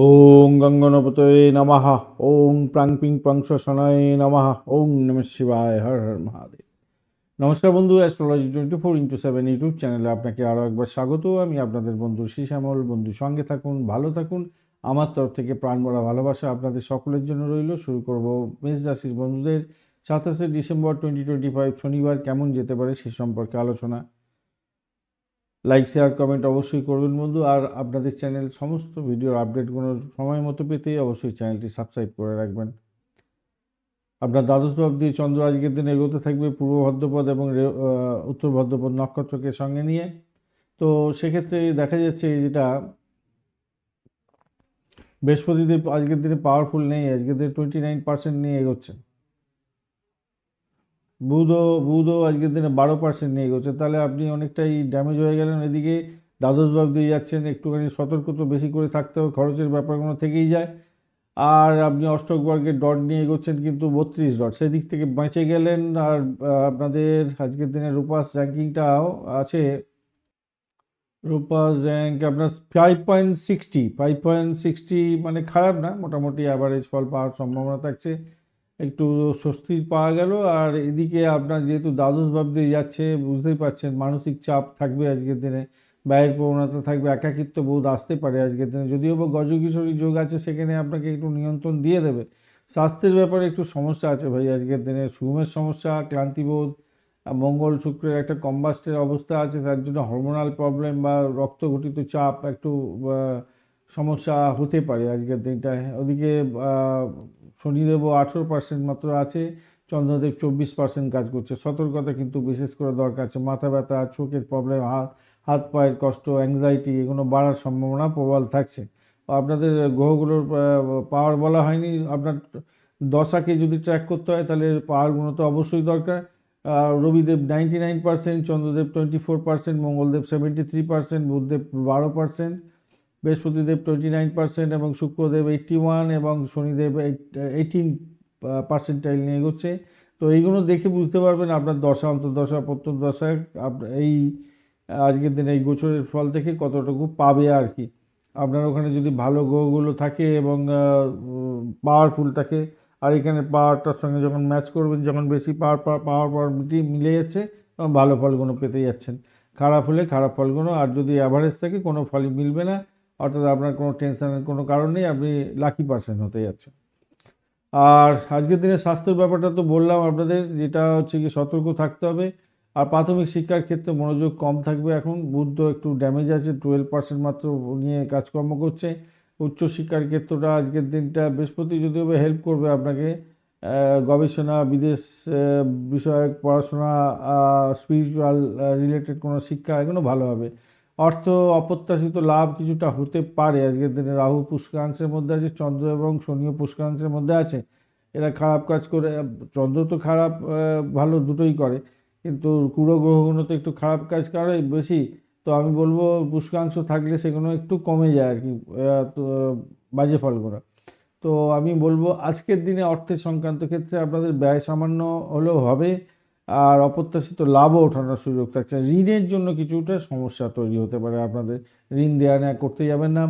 ওং গঙ্গনপতয়ে নমঃ ওং প্রাং পিং প্রাং শনায় নমঃ ওং নম শিবায় হর হর মহাদেব নমস্কার বন্ধু astrology twenty four into seven YouTube চ্যানেলে আপনাকে আরও একবার স্বাগত। আমি আপনাদের বন্ধু শ্যামল বন্ধু, সঙ্গে থাকুন, ভালো থাকুন। আমার তরফ থেকে প্রাণ ভরা ভালোবাসা আপনাদের সকলের জন্য রইল। শুরু করব মেষ রাশির বন্ধুদের সাতাশে ডিসেম্বর টোয়েন্টি টোয়েন্টি ফাইভ শনিবার কেমন যেতে পারে সে সম্পর্কে আলোচনা। লাইক শেয়ার কমেন্ট অবশ্যই করবেন বন্ধু। আর আপনাদের চ্যানেল সমস্ত ভিডিওর আপডেটগুলো সময় মতো পেতে অবশ্যই চ্যানেলটি সাবস্ক্রাইব করে রাখবেন। আপনার দ্বাদশ ভাব দিয়ে চন্দ্র আজকের দিন এগোতে থাকবে পূর্ব ভদ্রপদ এবং উত্তর ভদ্রপদ নক্ষত্রকে সঙ্গে নিয়ে। তো সেক্ষেত্রে দেখা যাচ্ছে যেটা, বৃহস্পতিদেব আজকের দিনে পাওয়ারফুল নেই, আজকের দিনে টোয়েন্টি নাইন পার্সেন্ট নিয়ে এগোচ্ছেন। বুধও বুধও আজকের দিনে বারো পার্সেন্ট নিয়ে এগোচ্ছে। তাহলে আপনি অনেকটাই ড্যামেজ হয়ে গেলেন। এদিকে দ্বাদশ ভাব দিয়ে যাচ্ছেন। একটুখানি সতর্ক তো বেশি করে থাকতে হবে। খরচের ব্যাপারগুলো থেকেই যায়। আর আপনি অষ্টক বর্গের ডট নিয়ে এগোচ্ছেন কিন্তু বত্রিশ ডট সেদিক থেকে বেঁচে গেলেন। আর আপনাদের আজকের দিনে রূপাস র্যাঙ্কিংটাও আছে। রূপাস র্যাঙ্ক আপনার five point sixty five point sixty মানে খারাপ না। মোটামুটি অ্যাভারেজ ফল পাওয়ার সম্ভাবনা থাকছে। একটু স্বস্তি পাওয়া গেল। আর এদিকে আপনার যেহেতু দ্বাদশ ভাব দিয়ে যাচ্ছে, বুঝতেই পারছেন মানসিক চাপ থাকবে আজকের দিনে, ব্যয়ের প্রবণতা থাকবে, একাকিত্ব বোধ আসতে পারে আজকের দিনে। যদিও বা গজকিশোরী যোগ আছে, সেখানে আপনাকে একটু নিয়ন্ত্রণ দিয়ে দেবে। স্বাস্থ্যের ব্যাপারে একটু সমস্যা আছে ভাই আজকের দিনে, ঘুমের সমস্যা, ক্লান্তিবোধ মঙ্গল শুক্রের একটা কম্বাস্টের অবস্থা আছে, তার জন্য হরমোনাল প্রবলেম বা রক্তঘটিত চাপ একটু সমস্যা হতে পারে আজকের দিনটায় ওদিকে শনিদেবও আঠেরো পার্সেন্ট মাত্র আছে, চন্দ্রদেব চব্বিশ পার্সেন্ট কাজ করছে। সতর্কতা কিন্তু বিশেষ করে দরকার আছে। মাথা ব্যথা, চোখের প্রবলেম হাত হাত পায়ের কষ্ট অ্যাংজাইটি এগুলো বাড়ার সম্ভাবনা প্রবল থাকছে। আপনাদের গ্রহগুলোর পাওয়ার বলা হয়নি। আপনার দশাকে যদি ট্র্যাক করতে হয়, তাহলে পাওয়ারগুলো তো অবশ্যই দরকার। Ravidev ninety nine percent Chandradev twenty four percent Mangaldev seventy three percent Budhdev বারো percent Brihaspatidev twenty nine percent এবং শুক্রদেব এইট্টি ওয়ান এবং শনিদেব এইটিন পার্সেন্টাইল নিয়ে এগোচ্ছে। তো এইগুলো দেখে বুঝতে পারবেন আপনার দশা, অন্তর্দশা প্রত্যন্তদশায় আপ- এই আজকের দিনে এই গোচরের ফল থেকে কতটুকু পাবে আর কি। আপনার ওখানে যদি ভালো গ্রহগুলো থাকে এবং পাওয়ারফুল থাকে, আর এখানে পাওয়ারটার সঙ্গে যখন ম্যাচ করবেন, যখন বেশি পাওয়ার পাওয়ার পাওয়ার মিলে যাচ্ছে, তখন ভালো ফলগুলো পেতে যাচ্ছেন। খারাপ হলে খারাপ ফলগুলো, আর যদি অ্যাভারেজ থাকে, কোনো ফলই মিলবে না। অর্থাৎ আপনার কোনো টেনশনের কোনো কারণ নেই, আপনি লাকি পার্সেন্ট হতে যাচ্ছেন। আর আজকের দিনে স্বাস্থ্যের ব্যাপারটা তো বললাম আপনাদের, যেটা হচ্ছে কি সতর্ক থাকতে হবে। আর প্রাথমিক শিক্ষার ক্ষেত্রে মনোযোগ কম থাকবে এখন, বুদ্ধ একটু ড্যামেজ আছে টুয়েলভ পার্সেন্ট মাত্র নিয়ে কাজকর্ম করছে। উচ্চশিক্ষার ক্ষেত্রটা আজকের দিনটা বৃহস্পতি যদিও হেল্প করবে আপনাকে গবেষণা, বিদেশ বিষয়ক পড়াশোনা স্পিরিচুয়াল রিলেটেড কোনো শিক্ষা এগুলো ভালো হবে। অর্থ অপ্রত্যাশিত লাভ কিছুটা হতে পারে। আজকের দিনে রাহু পুষ্কাংশের মধ্যে আছে, চন্দ্র এবং শনিও পুষ্কাংশের মধ্যে আছে। এরা খারাপ কাজ করে, চন্দ্র তো খারাপ ভালো দুটোই করে, কিন্তু কুড়ো গ্রহগুলো তো একটু খারাপ কাজ করে বেশি। তো আমি বলব, পুষ্কাংশ থাকলে সেগুলো একটু কমে যায় আর কি তো, বাজে ফলগুলো। তো আমি বলব, আজকের দিনে অর্থের সংক্রান্ত ক্ষেত্রে আপনাদের ব্যয় সামান্য হলেও হবে। আর অপ্রত্যাশিত লাভও ওঠানোর সুযোগ থাকছে। ঋণের জন্য কিছুটা সমস্যা তৈরি হতে পারে আপনাদের। ঋণ দেওয়া নেওয়া করতে যাবেন না।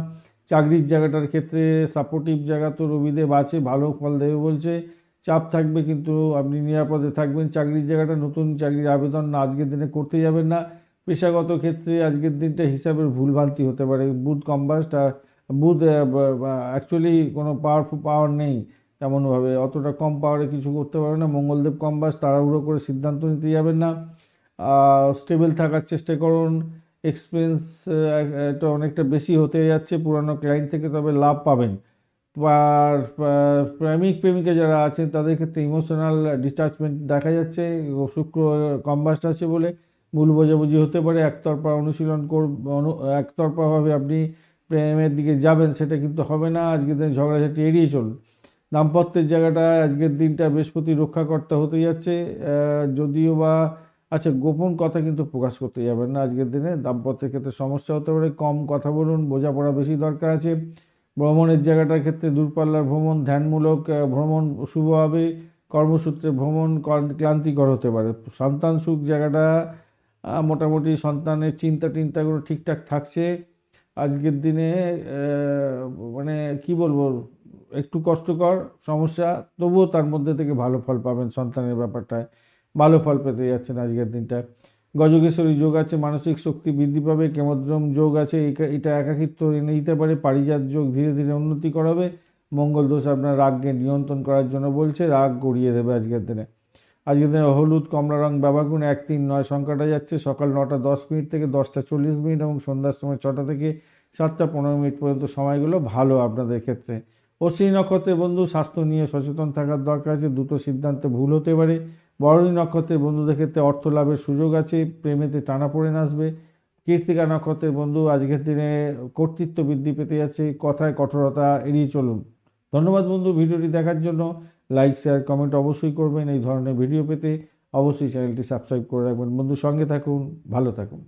চাকরির জায়গাটার ক্ষেত্রে সাপোর্টিভ জায়গা তো রবিদেব আছে, ভালো ফল দেবে বলছে। চাপ থাকবে কিন্তু আপনি নিরাপদে থাকবেন। চাকরির জায়গাটা নতুন চাকরির আবেদন না আজকের দিনে করতে যাবেন না। পেশাগত ক্ষেত্রে আজকের দিনটা হিসাবের ভুলভ্রান্তি হতে পারে। বুধ কম্বাস্ট আর বুধ অ্যাকচুয়ালি কোনো পাওয়ারফুল পাওয়ার নেই। তেমনভাবে অতটা কম পাওয়ারে কিছু করতে পারবে না। মঙ্গলদেব কম্বাস তাড়াহুড়ো করে সিদ্ধান্ত নিতে যাবেন না। স্টেবল থাকার চেষ্টা করুন। এক্সপেন্স এটা অনেকটা বেশি হতে যাচ্ছে পুরানো ক্লায়েন্ট থেকে, তবে লাভ পাবেন। আর প্রেমিক, প্রেমিকা যারা আছেন, তাদের ক্ষেত্রে ইমোশনাল ডিটাচমেন্ট দেখা যাচ্ছে। শুক্র কম্বাস্ট আছে বলে ভুল বোঝাবুঝি হতে পারে। একতরফা অনুশীলন কর একতরফাভাবে আপনি প্রেমের দিকে যাবেন, সেটা কিন্তু হবে না। আজকের দিন ঝগড়াঝাটি এড়িয়ে চলুন। দাম্পত্যের জায়গাটা আজকের দিনটা বৃহস্পতি রক্ষাকর্তা হতে যাচ্ছে যদিও বা আচ্ছা গোপন কথা কিন্তু প্রকাশ করতে যাবেন না আজকের দিনে। দাম্পত্যের ক্ষেত্রে সমস্যা হতে পারে, কম কথা বলুন, বোঝাপড়া বেশি দরকার আছে। ভ্রমণের জায়গাটার ক্ষেত্রে দূরপাল্লার ভ্রমণ ধ্যানমূলক ভ্রমণ শুভ হবে, কর্মসূত্রে ভ্রমণ কর- ক্লান্তিকর হতে পারে। সন্তান সুখ জায়গাটা মোটামুটি সন্তানের চিন্তা টিন্তাগুলো ঠিকঠাক থাকছে। আজকের দিনে মানে কি বলব একটু কষ্টকর সমস্যা, তবুও তার মধ্যে থেকে ভালো ফল পাবেন সন্তানের ব্যাপারটায়। ভালো ফল পেতে যাচ্ছেন আজকের দিনটা গজকেশ্বরী যোগ আছে, মানসিক শক্তি বৃদ্ধি পাবে, কেমদ্রম যোগ আছে এটা একাকিত্ব এনে দিতে পারে, পারিজাত যোগ ধীরে ধীরে উন্নতি করাবে। মঙ্গল দোষ আপনার রাগকে নিয়ন্ত্রণ করার জন্য বলছে, রাগ গড়িয়ে দেবে আজকের দিনে। আজকের দিনে হলুদ, কমলা রং ব্যবহার করুন এক তিন নয় সংখ্যাটা যাচ্ছে, সকাল নটা দশ মিনিট থেকে দশটা চল্লিশ মিনিট এবং সন্ধ্যার সময় ছটা থেকে সাতটা পনেরো মিনিট পর্যন্ত সময়গুলো ভালো আপনাদের ক্ষেত্রে। অশ্বিনী নক্ষত্রের বন্ধু, স্বাস্থ্য নিয়ে সচেতন থাকার দরকার আছে, দুটো সিদ্ধান্তে ভুল হতে পারে। বরণী নক্ষত্রের বন্ধুদের ক্ষেত্রে অর্থ লাভের সুযোগ আছে, প্রেমেতে টানাপোড়েন আসবে কীর্তিকা নক্ষত্রের বন্ধু, আজকের দিনে কর্তৃত্ব বৃদ্ধি পেতে যাচ্ছে, কথায় কঠোরতা এড়িয়ে চলুন। ধন্যবাদ বন্ধু ভিডিওটি দেখার জন্য। লাইক, শেয়ার, কমেন্ট অবশ্যই করবেন এই ধরনের ভিডিও পেতে। অবশ্যই চ্যানেলটি সাবস্ক্রাইব করে রাখবেন। বন্ধু সঙ্গে থাকুন, ভালো থাকুন।